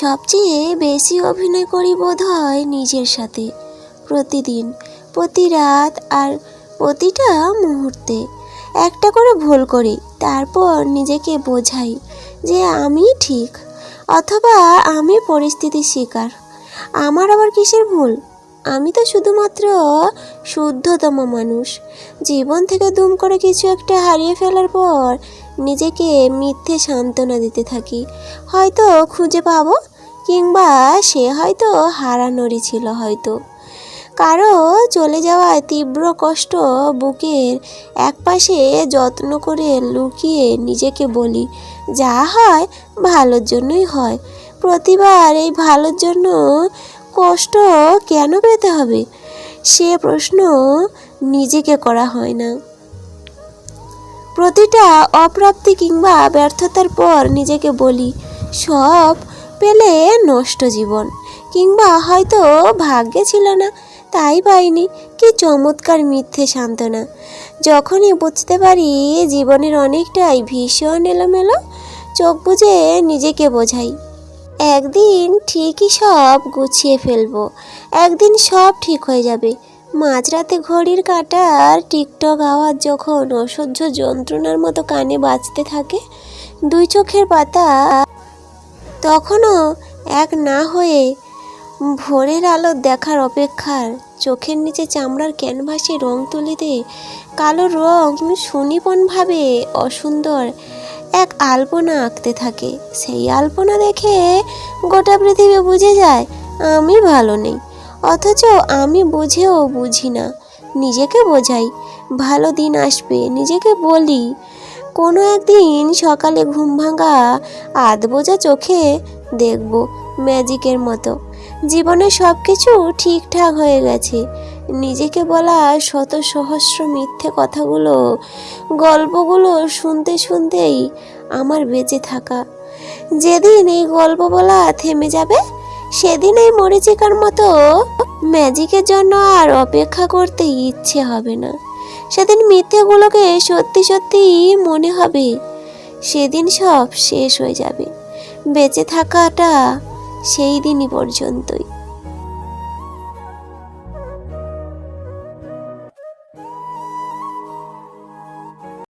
সবচেয়ে বেশি অভিনয় করি বোধ হয় নিজের সাথে। প্রতিদিন, প্রতি রাত আর প্রতিটা মুহূর্তে। একটা করে ভুল করি, তারপর নিজেকে বোঝাই যে আমি ঠিক অথবা আমি পরিস্থিতির শিকার। আমার আবার কিসের ভুল? আমি তো শুধুমাত্র শুদ্ধতম মানুষ। জীবন থেকে দুম করে কিছু একটা হারিয়ে ফেলার পর নিজেকে মিথ্যে সান্ত্বনা দিতে থাকি। হয়তো খুঁজে পাবো, কিংবা সে হয়তো হারানোরই ছিল হয়তো। কারও চলে যাওয়ায় তীব্র কষ্ট বুকের একপাশে যত্ন করে লুকিয়ে নিজেকে বলি, যা হয় ভালোর জন্যই হয়। প্রতিবার এই ভালোর জন্য কষ্ট কেন পেতে হবে? সে প্রশ্ন নিজেকে করা হয় না। প্রতিটা অপ্রাপ্তি কিংবা ব্যর্থতার পর নিজেকে বলি, সব পেলে নষ্ট জীবন। কিংবা হয়তো ভাগ্যে ছিল না, তাই পাইনি কি চমৎকার মিথ্যে সান্ত্বনা। যখনই বুঝতে পারি জীবনের অনেকটাই ভীষণ এলোমেলো, চোখ বুজে নিজেকে বোঝাই। একদিন ঠিকই সব গুছিয়ে ফেলব, একদিন সব ঠিক হয়ে যাবে। মাঝরাতে ঘড়ির কাঁটার টিকটক আওয়াজ যখন অসহ্য যন্ত্রণার মতো কানে বাজতে থাকে, দুই চোখের পাতা তখনও এক না হয়ে ভোরের আলো দেখার অপেক্ষার চোখের নিচে চামড়ার ক্যানভাসে রং তুলিতে কালো রং সুনিপুণভাবে অসুন্দর এক আলপনা আঁকতে থাকে। সেই আলপনা দেখে গোটা পৃথিবী বুঝে যায়, আমি ভালো নেই। অথচ আমি বুঝেও বুঝি না। নিজেকে বোঝাই। ভালো দিন আসবে, নিজেকে বলি। কোনো একদিন সকালে ঘুম ভাঙা আধ বোঝা চোখে দেখব ম্যাজিকের মতো। জীবনে সব কিছু ঠিকঠাক হয়ে গেছে। নিজেকে বলা শত সহস্র মিথ্যে কথাগুলো, গল্পগুলো শুনতে শুনতেই আমার বেঁচে থাকা। যেদিন এই গল্প বলা থেমে যাবে সেদিন এই মরিচিকার মতো ম্যাজিকের জন্য আর অপেক্ষা করতে ইচ্ছে হবে না। সেদিন মিথ্যেগুলোকে সত্যি সত্যি মনে হবে। সেদিন সব শেষ হয়ে যাবে। বেঁচে থাকাটা সেই দিনই পর্যন্তই।